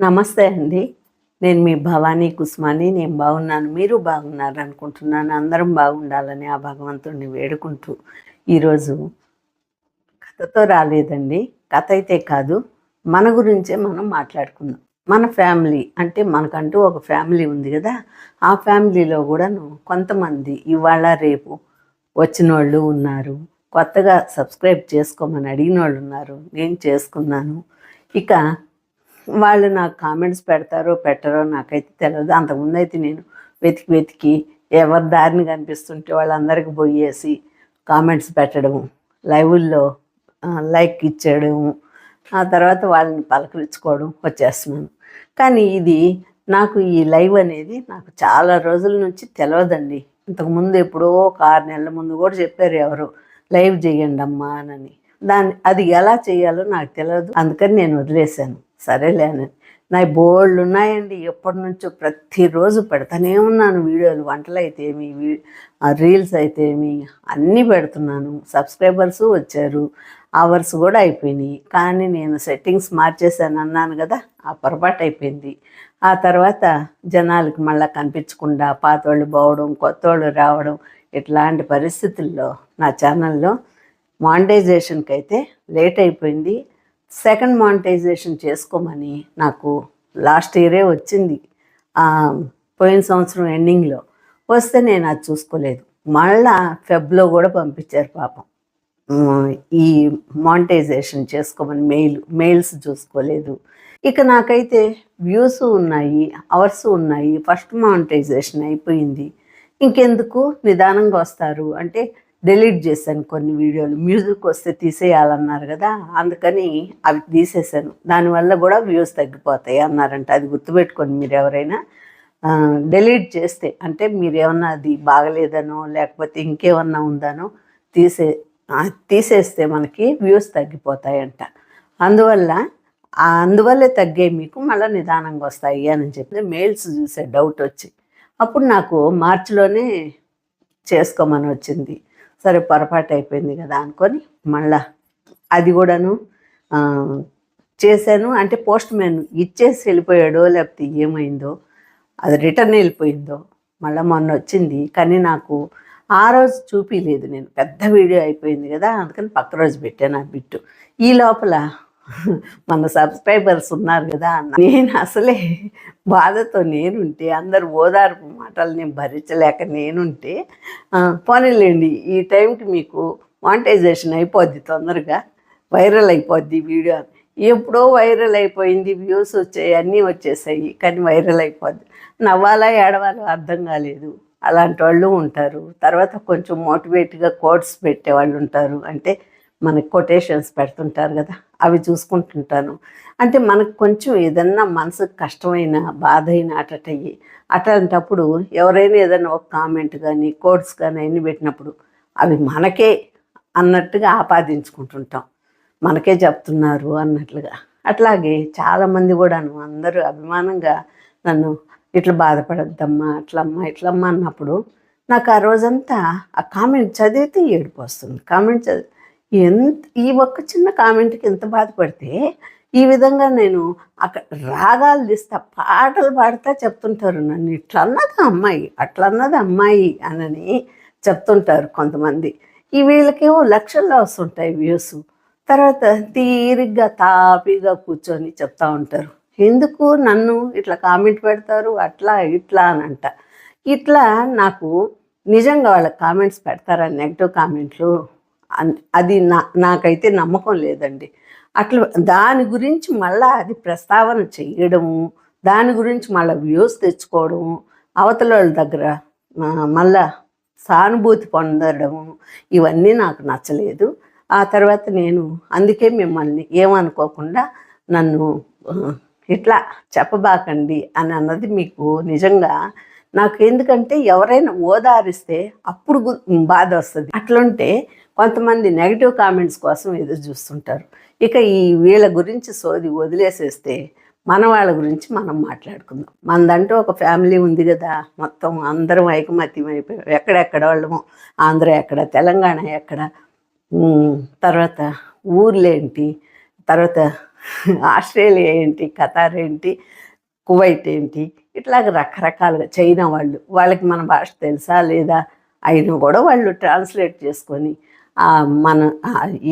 నమస్తే అండి. నేను మీ భవానీ కుస్మాని. నేను బాగున్నాను. మీరు బాగున్నారు అనుకుంటున్నాను. అందరం బాగుండాలని ఆ భగవంతుడిని వేడుకుంటూ ఈరోజు కథతో రాలేదండి. కథ అయితే కాదు మన గురించే మనం మాట్లాడుకుందాం. మన ఫ్యామిలీ అంటే మనకంటూ ఒక ఫ్యామిలీ ఉంది కదా. ఆ ఫ్యామిలీలో కూడాను కొంతమంది ఇవాళ రేపు వచ్చిన వాళ్ళు ఉన్నారు. కొత్తగా సబ్స్క్రైబ్ చేసుకోమని అడిగిన వాళ్ళు ఉన్నారు. నేను చేసుకున్నాను. ఇక వాళ్ళు నాకు కామెంట్స్ పెడతారో పెట్టరో నాకైతే తెలియదు అంతకుముందు అయితే నేను వెతికి వెతికి ఎవరి దారిని కనిపిస్తుంటే వాళ్ళందరికీ పోయేసి కామెంట్స్ పెట్టడం లైవ్ల్లో లైక్ ఇచ్చేయడము ఆ తర్వాత వాళ్ళని పలకరించుకోవడం వచ్చేస్తున్నాను. కానీ ఇది నాకు ఈ లైవ్ అనేది నాకు చాలా రోజుల నుంచి తెలియదండి ఇంతకుముందు ఎప్పుడో ఒక ఆరు నెలల ముందు కూడా చెప్పారు ఎవరు లైవ్ చేయండి అమ్మా అని. దాన్ని అది ఎలా చేయాలో నాకు తెలియదు అందుకని నేను వదిలేశాను. సరేలే అని. నా బోళ్ళు ఉన్నాయండి ఎప్పటి నుంచో ప్రతిరోజు పెడతానే ఉన్నాను వీడియోలు. వంటలు అయితే ఏమి వీ- రీల్స్ అయితే ఏమి అన్నీ పెడుతున్నాను. సబ్స్క్రైబర్స్ వచ్చారు. అవర్స్ కూడా అయిపోయినాయి. కానీ నేను సెట్టింగ్స్ మార్చేసాను అన్నాను కదా ఆ పొరపాటు అయిపోయింది. ఆ తర్వాత జనాలకు మళ్ళీ కనిపించకుండా పాతోళ్ళు పోవడం కొత్తోళ్ళు రావడం ఇట్లాంటి పరిస్థితుల్లో నా ఛానల్లో మానిటైజేషన్కి అయితే లేట్ అయిపోయింది. సెకండ్ మానిటైజేషన్ చేసుకోమని నాకు లాస్ట్ ఇయరే వచ్చింది. పోయిన సంవత్సరం ఎండింగ్లో. వస్తే నేను అది చూసుకోలేదు. మళ్ళా ఫెబ్లో కూడా పంపించారు పాపం. ఈ మానిటైజేషన్ చేసుకోమని మెయిల్ మెయిల్స్ చూసుకోలేదు. ఇక నాకైతే వ్యూస్ ఉన్నాయి అవర్స్ ఉన్నాయి ఫస్ట్ మానిటైజేషన్ అయిపోయింది. ఇంకెందుకు నిదానంగా వస్తారు? అంటే డిలీట్ చేశాను కొన్ని వీడియోలు. మ్యూజిక్ వస్తే తీసేయాలన్నారు కదా అందుకని అవి తీసేశాను. దానివల్ల కూడా వ్యూస్ తగ్గిపోతాయి అన్నారంట. అది గుర్తుపెట్టుకోండి మీరు ఎవరైనా. డిలీట్ చేస్తే అంటే మీరు ఏమన్నా అది బాగలేదనో లేకపోతే ఇంకేమన్నా ఉందనో తీసే తీసేస్తే మనకి వ్యూస్ తగ్గిపోతాయంట. అందువల్ల అందువల్లే తగ్గే మీకు మళ్ళీ నిదానంగా వస్తాయి అని చెప్పి మెయిల్స్ చూసే డౌట్ వచ్చి. అప్పుడు నాకు మార్చిలోనే చేసుకోమని వచ్చింది. సరే పొరపాటు అయిపోయింది కదా అనుకొని మళ్ళా అది కూడాను చేశాను. అంటే పోస్ట్ మ్యాన్ ఇచ్చేసి వెళ్ళిపోయాడో లేకపోతే ఏమైందో అది రిటర్న్ వెళ్ళిపోయిందో మళ్ళీ మొన్న వచ్చింది. కానీ నాకు ఆ రోజు చూపించలేదు నేను. పెద్ద వీడియో అయిపోయింది కదా అందుకని పక్క రోజు పెట్టాను ఆ బిట్టు. ఈ లోపల మన సబ్స్క్రైబర్స్ ఉన్నారు కదా అన్న. నేను అసలే బాధతో నేనుంటే అందరు ఓదార్పు మాటలు నేను భరించలేక నేనుంటే పోనీలేండి ఈ టైంకి మీకు మానిటైజేషన్ అయిపోద్ది తొందరగా వైరల్ అయిపోద్ది వీడియో ఎప్పుడో వైరల్ అయిపోయింది వ్యూస్ వచ్చాయి అన్నీ వచ్చేసాయి కానీ వైరల్ అయిపోద్ది. నవ్వాలా ఏడవాలో అర్థం కాలేదు. అలాంటి వాళ్ళు ఉంటారు. తర్వాత కొంచెం మోటివేట్గా కోడ్స్ పెట్టే వాళ్ళు ఉంటారు. అంటే మనకి కొటేషన్స్ పెడుతుంటారు కదా అవి చూసుకుంటుంటాను. అంటే మనకు కొంచెం ఏదన్నా మనసుకు కష్టమైన బాధ అయిన అటటయ్యి అట్లాంటప్పుడు ఎవరైనా ఏదైనా ఒక కామెంట్ కానీ కోడ్స్ కానీ అన్ని పెట్టినప్పుడు అవి మనకే అన్నట్టుగా ఆపాదించుకుంటుంటాం. మనకే చెప్తున్నారు అన్నట్లుగా. అట్లాగే చాలామంది కూడాను అందరూ అభిమానంగా నన్ను ఇట్లా బాధపడద్దమ్మా అట్లమ్మా ఇట్లమ్మా అన్నప్పుడు నాకు ఆ రోజంతా ఆ కామెంట్ చదివితే ఏడుపు వస్తుంది. కామెంట్ చదివి ఎంత ఈ ఒక్క చిన్న కామెంట్కి ఎంత బాధపడితే ఈ విధంగా నేను అక్కడ రాగాలు తీస్తా పాటలు పాడుతా చెప్తుంటారు నన్ను. ఇట్లా అన్నది అమ్మాయి అట్లా అన్నది అమ్మాయి అనని చెప్తుంటారు కొంతమంది. ఈ వీళ్ళకేమో లక్షల్లో వస్తుంటాయి వ్యూస్. తర్వాత తీరిగ్గా తాపీగా కూర్చొని చెప్తా ఉంటారు. ఎందుకు నన్ను ఇట్లా కామెంట్ పెడతారు అట్లా ఇట్లా అని అంట. ఇట్లా నాకు నిజంగా వాళ్ళ కామెంట్స్ పెడతారా నెగిటివ్ కామెంట్లు? అది నా నాకైతే నమ్మకం లేదండి. అట్లా దాని గురించి మళ్ళా అది ప్రస్తావన చేయడము దాని గురించి మళ్ళీ వ్యూస్ తెచ్చుకోవడము అవతల వాళ్ళ దగ్గర మళ్ళా సానుభూతి పొందడము ఇవన్నీ నాకు నచ్చలేదు. ఆ తర్వాత నేను అందుకే మిమ్మల్ని ఏమనుకోకుండా నన్ను ఇట్లా చెప్పబాకండి అని అన్నది మీకు నిజంగా నాకు ఎందుకంటే ఎవరైనా ఓదారిస్తే అప్పుడు బాధ వస్తుంది. అట్లుంటే కొంతమంది నెగిటివ్ కామెంట్స్ కోసం ఎదురు చూస్తుంటారు. ఇక ఈ వీళ్ళ గురించి సోది వదిలేసేస్తే మన వాళ్ళ గురించి మనం మాట్లాడుకుందాం. మనదంటూ ఒక ఫ్యామిలీ ఉంది కదా మొత్తం అందరం ఐకమత్యం అయిపోయాం ఎక్కడెక్కడ వాళ్ళము ఆంధ్ర ఎక్కడ తెలంగాణ ఎక్కడ తర్వాత ఊర్లేంటి తర్వాత ఆస్ట్రేలియా ఏంటి ఖతార్ ఏంటి కువైట్ ఏంటి ఇట్లాగ రకరకాలుగా చైనా వాళ్ళు వాళ్ళకి మన భాష తెలుసా లేదా అయినా కూడా వాళ్ళు ట్రాన్స్లేట్ చేసుకొని మన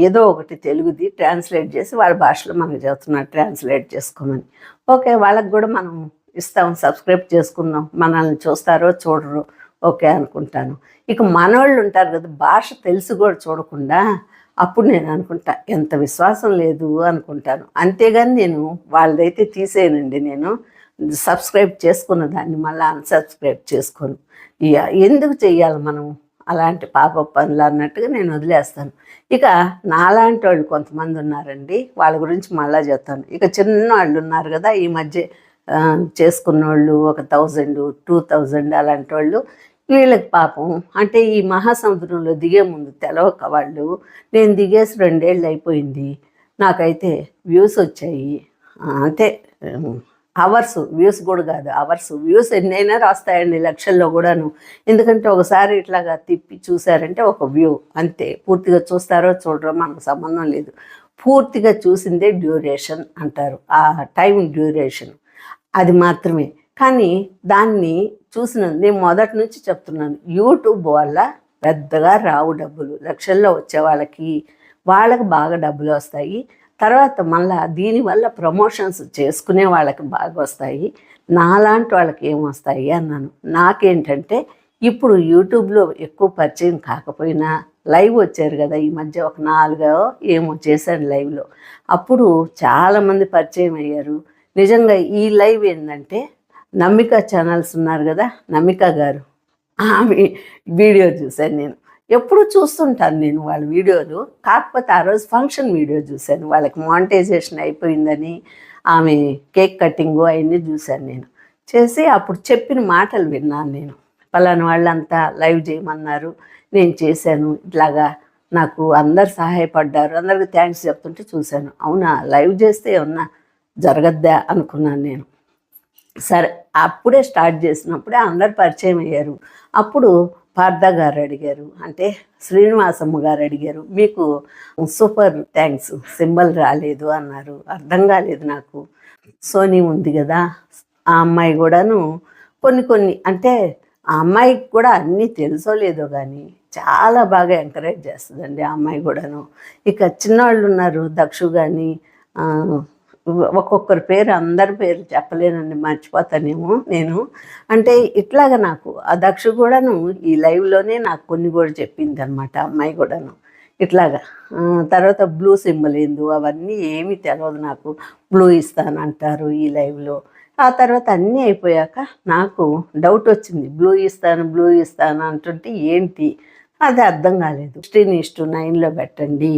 ఏదో ఒకటి తెలుగుది ట్రాన్స్లేట్ చేసి వాళ్ళ భాషలో మనకు చెబుతున్నారు ట్రాన్స్లేట్ చేసుకోమని. ఓకే వాళ్ళకి కూడా మనం ఇస్తాం సబ్స్క్రైబ్ చేసుకుందాం మనల్ని చూస్తారో చూడరు ఓకే అనుకుంటాను. ఇక మనోళ్ళు ఉంటారు కదా భాష తెలిసి కూడా చూడకుండా అప్పుడు నేను అనుకుంటా ఎంత విశ్వాసం లేదు అనుకుంటాను. అంతేగాని నేను వాళ్ళదైతే తీసేయనండి నేను. సబ్స్క్రైబ్ చేసుకున్న దాన్ని మళ్ళీ అన్సబ్స్క్రైబ్ చేసుకోను. ఇక ఎందుకు చెయ్యాలి మనం? అలాంటి పాప పనులు అన్నట్టుగా నేను వదిలేస్తాను. ఇక నాలాంటి వాళ్ళు కొంతమంది ఉన్నారండి వాళ్ళ గురించి మళ్ళా చెప్తాను. ఇక చిన్న వాళ్ళు ఉన్నారు కదా ఈ మధ్య చేసుకున్న వాళ్ళు ఒక థౌజండ్ టూ థౌజండ్ అలాంటి వాళ్ళు వీళ్ళకి పాపం. అంటే ఈ మహాసముద్రంలో దిగే ముందు తెలవక వాళ్ళు నేను దిగేసి రెండేళ్ళు అయిపోయింది నాకైతే వ్యూస్ వచ్చాయి. అంతే. అవర్స్ వ్యూస్ కూడా కాదు. అవర్స్ వ్యూస్ ఎన్నైనా రాస్తాయండి లక్షల్లో కూడాను. ఎందుకంటే ఒకసారి ఇట్లాగా తిప్పి చూసారంటే ఒక వ్యూ. అంతే. పూర్తిగా చూస్తారో చూడరో మనకు సంబంధం లేదు. పూర్తిగా చూసిందే డ్యూరేషన్ అంటారు. ఆ టైం డ్యూరేషన్. అది మాత్రమే. కానీ దాన్ని చూసిన నేను మొదటి నుంచి చెప్తున్నాను. యూట్యూబ్ వల్ల పెద్దగా రావు డబ్బులు. లక్షల్లో వచ్చే వాళ్ళకి వాళ్ళకి బాగా డబ్బులు వస్తాయి. తర్వాత మళ్ళా దీనివల్ల ప్రమోషన్స్ చేసుకునే వాళ్ళకి బాగా వస్తాయి. నాలాంటి వాళ్ళకి ఏం వస్తాయి అన్నాను. నాకేంటంటే ఇప్పుడు యూట్యూబ్లో ఎక్కువ పరిచయం కాకపోయినా లైవ్ వచ్చారు కదా ఈ మధ్య ఒక నాలుగో ఏమో చేశాను లైవ్లో. అప్పుడు చాలామంది పరిచయం అయ్యారు. నిజంగా ఈ లైవ్ ఏంటంటే నమ్మిక ఛానల్స్ ఉన్నారు కదా నమ్మిక గారు. ఆమె వీడియో చూశాను నేను. ఎప్పుడు చూస్తుంటాను నేను వాళ్ళ వీడియోలు. కాకపోతే ఆ రోజు ఫంక్షన్ వీడియో చూశాను. వాళ్ళకి మానిటైజేషన్ అయిపోయిందని ఆమె కేక్ కటింగు అవన్నీ చూశాను నేను. చేసి అప్పుడు చెప్పిన మాటలు విన్నాను నేను. పలానా వాళ్ళంతా లైవ్ చేయమన్నారు. నేను చేశాను. ఇట్లాగా నాకు అందరు సహాయపడ్డారు. అందరికి థ్యాంక్స్ చెప్తుంటే చూశాను. అవునా? లైవ్ చేస్తే ఏమన్నా జరగద్దా? అనుకున్నాను నేను. సరే అప్పుడే స్టార్ట్ చేసినప్పుడే అందరు పరిచయం అయ్యారు. అప్పుడు పార్థ గారు అడిగారు. అంటే శ్రీనివాసమ్మ గారు అడిగారు. మీకు సూపర్ థ్యాంక్స్ సింబల్ రాలేదు అన్నారు. అర్థం కాలేదు నాకు. సోనీ ఉంది కదా. ఆ అమ్మాయి కూడాను కొన్ని కొన్ని అంటే ఆ అమ్మాయికి కూడా అన్నీ తెలుసో లేదో కానీ చాలా బాగా ఎంకరేజ్ చేస్తుందండి ఆ అమ్మాయి కూడాను. ఇక చిన్నవాళ్ళు ఉన్నారు దక్షు కానీ ఒక్కొక్కరి పేరు అందరి పేరు చెప్పలేనండి మర్చిపోతానేమో నేను. అంటే ఇట్లాగా నాకు ఆ దక్ష కూడాను ఈ లైవ్లోనే నాకు కొన్ని కూడా చెప్పింది అనమాట అమ్మాయి కూడాను. ఇట్లాగా తర్వాత బ్లూ సింబల్ ఏందు అవన్నీ ఏమీ తెలియదు నాకు. బ్లూ ఇస్తానంటారు ఈ లైవ్లో. ఆ తర్వాత అన్నీ అయిపోయాక నాకు డౌట్ వచ్చింది బ్లూ ఇస్తాను బ్లూ ఇస్తాను అంటుంటే ఏంటి? అది అర్థం కాలేదు. సిక్స్టీన్ ఇస్టు నైన్లో పెట్టండి.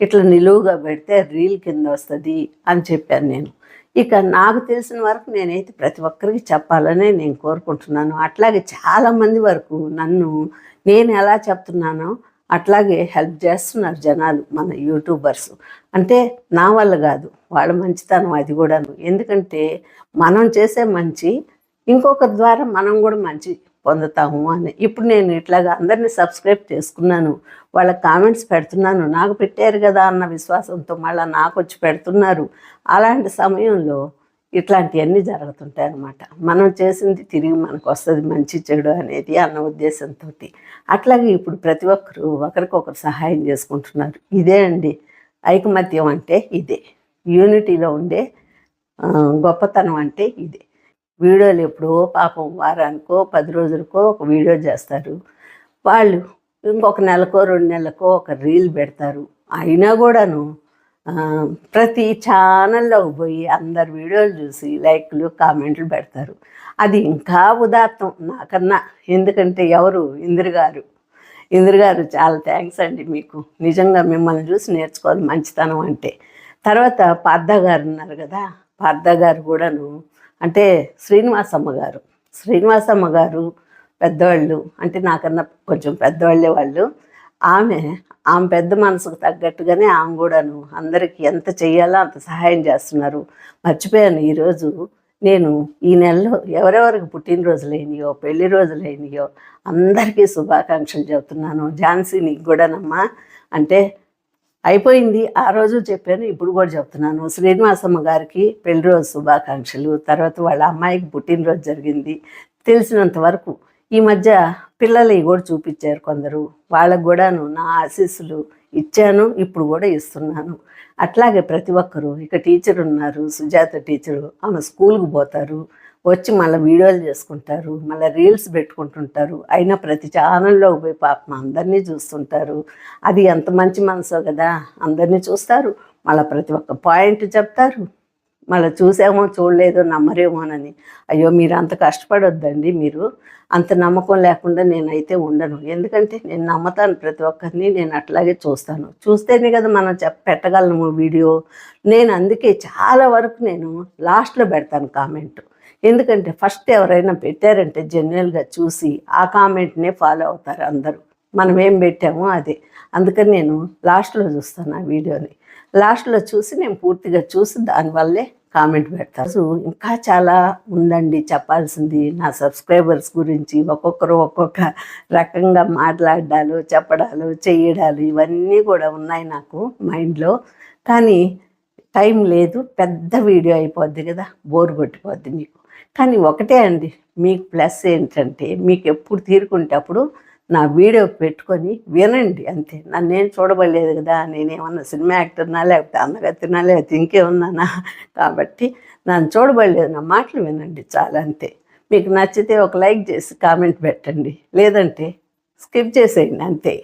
ఇట్లా నిలువుగా పెడితే రీల్ కింద వస్తుంది అని చెప్పాను నేను. ఇక నాకు తెలిసిన వరకు నేనైతే ప్రతి ఒక్కరికి చెప్పాలనే నేను కోరుకుంటున్నాను. అట్లాగే చాలామంది వరకు నన్ను నేను ఎలా చెప్తున్నానో అట్లాగే హెల్ప్ చేస్తున్నారు జనాలు మన యూట్యూబర్స్. అంటే నా వల్ల కాదు వాళ్ళ మంచితనం అది కూడాను. ఎందుకంటే మనం చేసే మంచి ఇంకొకరి ద్వారా మనం కూడా మంచి పొందుతాము అని. ఇప్పుడు నేను ఇట్లాగా అందరినీ సబ్స్క్రైబ్ చేసుకున్నాను. వాళ్ళ కామెంట్స్ పెడుతున్నాను. నాకు పెట్టారు కదా అన్న విశ్వాసంతో మళ్ళీ నాకు వచ్చి పెడుతున్నారు. అలాంటి సమయంలో ఇట్లాంటివన్నీ జరుగుతుంటాయి అన్నమాట. మనం చేసింది తిరిగి మనకు వస్తుంది మంచి చెడు అనేది అన్న ఉద్దేశంతో అట్లాగే ఇప్పుడు ప్రతి ఒక్కరు ఒకరికొకరు సహాయం చేసుకుంటున్నారు. ఇదే అండి. ఐకమత్యం అంటే ఇదే. యూనిటీలో ఉండే గొప్పతనం అంటే ఇదే. వీడియోలు ఎప్పుడో పాపం వారానికో పది రోజులకో ఒక వీడియో చేస్తారు. వాళ్ళు ఇంకొక నెలకో రెండు నెలలకో ఒక రీల్ పెడతారు. అయినా కూడాను ప్రతి ఛానల్లోకి పోయి అందరు వీడియోలు చూసి లైక్లు కామెంట్లు పెడతారు. అది ఇంకా ఉదాత్తం నాకన్నా. ఎందుకంటే ఎవరు? ఇందిర గారు. ఇందిర గారు చాలా థ్యాంక్స్ అండి మీకు. నిజంగా మిమ్మల్ని చూసి నేర్చుకోవాలి మంచితనం అంటే. తర్వాత పార్థ గారు ఉన్నారు కదా. పార్థ గారు కూడాను అంటే శ్రీనివాసమ్మ గారు. శ్రీనివాసమ్మ గారు పెద్దవాళ్ళు. అంటే నాకన్నా కొంచెం పెద్దవాళ్ళే వాళ్ళు. ఆమె ఆమె పెద్ద మనసుకు తగ్గట్టుగానే ఆమె కూడాను అందరికీ ఎంత చెయ్యాలో అంత సహాయం చేస్తున్నారు. మర్చిపోయాను ఈరోజు. నేను ఈ నెలలో ఎవరెవరికి పుట్టినరోజులు అయినాయో పెళ్ళి రోజులు అయినాయో అందరికీ శుభాకాంక్షలు చెబుతున్నాను. ఝాన్సీ నీకు కూడానమ్మా. అంటే అయిపోయింది. ఆ రోజు చెప్పాను ఇప్పుడు కూడా చెప్తున్నాను. శ్రీనివాసమ్మ గారికి పెళ్ళి రోజు శుభాకాంక్షలు. తర్వాత వాళ్ళ అమ్మాయికి పుట్టినరోజు జరిగింది. తెలిసినంత వరకు ఈ మధ్య పిల్లలవి కూడా చూపించారు కొందరు. వాళ్ళకు కూడాను నా ఆశీస్సులు ఇచ్చాను ఇప్పుడు కూడా ఇస్తున్నాను. అట్లాగే ప్రతి ఒక్కరు ఇక టీచర్ ఉన్నారు సుజాత టీచరు ఆమె స్కూల్కి పోతారు. వచ్చి మళ్ళీ వీడియోలు చేసుకుంటారు మళ్ళీ రీల్స్ పెట్టుకుంటుంటారు. అయినా ప్రతి ఛానల్లో పోయి పాపం అందరినీ చూస్తుంటారు. అది ఎంత మంచి మనసో కదా అందరినీ చూస్తారు. మళ్ళీ ప్రతి ఒక్క పాయింట్ చెప్తారు. మళ్ళీ చూసామో చూడలేదో నమ్మరేమోనని. అయ్యో మీరు అంత కష్టపడొద్దండి మీరు. అంత నమ్మకం లేకుండా నేనైతే ఉండను. ఎందుకంటే నేను నమ్మతాను ప్రతి ఒక్కరిని నేను అట్లాగే చూస్తాను. చూస్తేనే కదా మనం చెప్ పెట్టగలను వీడియో. నేను అందుకే చాలా వరకు నేను లాస్ట్లో పెడతాను కామెంట్. ఎందుకంటే ఫస్ట్ ఎవరైనా పెట్టారంటే జెన్యున్గా చూసి ఆ కామెంట్నే ఫాలో అవుతారు అందరూ. మనం ఏం పెట్టామో అదే. అందుకని నేను లాస్ట్లో చూస్తాను ఆ వీడియోని. లాస్ట్లో చూసి నేను పూర్తిగా చూసి దానివల్లే కామెంట్ పెడతాను సో ఇంకా చాలా ఉందండి చెప్పాల్సింది. నా సబ్స్క్రైబర్స్ గురించి ఒక్కొక్కరు ఒక్కొక్క రకంగా మాట్లాడాలు చెప్పడాలు చేయడాలు ఇవన్నీ కూడా ఉన్నాయి నాకు మైండ్లో. కానీ టైం లేదు. పెద్ద వీడియో అయిపోద్ది కదా. బోర్ కొట్టిపోద్ది మీకు. కానీ ఒకటే అండి మీకు ప్లస్ ఏంటంటే మీకు ఎప్పుడు తీరుకుంటే అప్పుడు నా వీడియో పెట్టుకొని వినండి అంతే. నన్ను నేను చూడబడలేదు కదా నేనేమన్నా సినిమా యాక్టర్నా లేకపోతే అందగత్తినా లేకపోతే ఇంకేమన్నానా? కాబట్టి నన్ను చూడబడలేదు నా మాటలు వినండి చాలా అంతే. మీకు నచ్చితే ఒక లైక్ చేసి కామెంట్ పెట్టండి. లేదంటే స్కిప్ చేసేయండి అంతే.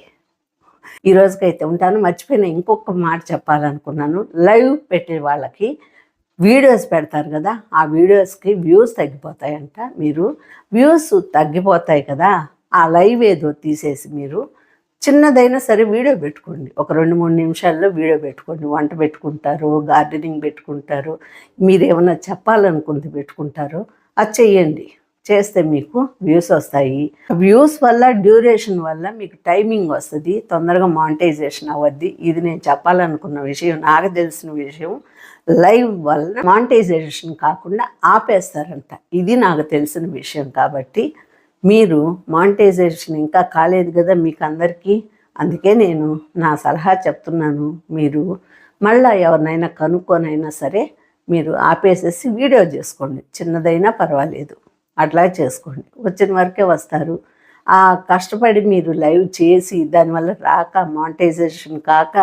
ఈరోజుకైతే ఉంటాను. మర్చిపోయిన ఇంకొక మాట చెప్పాలనుకున్నాను. లైవ్ పెట్టే వాళ్ళకి వీడియోస్ పెడతారు కదా ఆ వీడియోస్కి వ్యూస్ తగ్గిపోతాయంట. మీరు వ్యూస్ తగ్గిపోతాయి కదా ఆ లైవ్ ఏదో తీసేసి మీరు చిన్నదైనా సరే వీడియో పెట్టుకోండి. ఒక రెండు మూడు నిమిషాల్లో వీడియో పెట్టుకోండి. వంట పెట్టుకుంటారు గార్డెనింగ్ పెట్టుకుంటారు మీరు ఏమైనా చెప్పాలనుకుంది పెట్టుకుంటారు అది చెయ్యండి. చేస్తే మీకు వ్యూస్ వస్తాయి. వ్యూస్ వల్ల డ్యూరేషన్ వల్ల మీకు టైమింగ్ వస్తుంది తొందరగా మానిటైజేషన్ అవ్వద్ది. ఇది నేను చెప్పాలనుకున్న విషయం నాకు తెలిసిన విషయం. లైవ్ వల్ల మానిటైజేషన్ కాకుండా ఆపేస్తారంట. ఇది నాకు తెలిసిన విషయం కాబట్టి మీరు మానిటైజేషన్ ఇంకా కాలేదు కదా మీకు అందరికీ అందుకే నేను నా సలహా చెప్తున్నాను. మీరు మళ్ళీ ఎవరినైనా కనుక్కొనైనా సరే మీరు ఆపేసేసి వీడియో చేసుకోండి. చిన్నదైనా పర్వాలేదు. అట్లా చేసుకోండి. వచ్చిన వరకే వస్తారు. ఆ కష్టపడి మీరు లైవ్ చేసి దానివల్ల రాక మానిటైజేషన్ కాక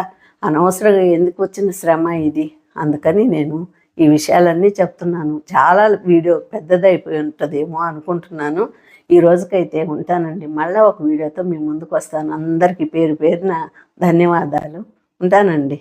అనవసరంగా ఎందుకు వచ్చిన శ్రమ ఇది? అందుకని నేను ఈ విషయాలన్నీ చెప్తున్నాను. చాలా వీడియో పెద్దదైపోయి ఉంటుందేమో అనుకుంటున్నాను. ఈ రోజుకైతే ఉంటానండి. మళ్ళీ ఒక వీడియోతో మీ ముందుకు వస్తాను. అందరికీ పేరు పేరున ధన్యవాదాలు. ఉంటానండి.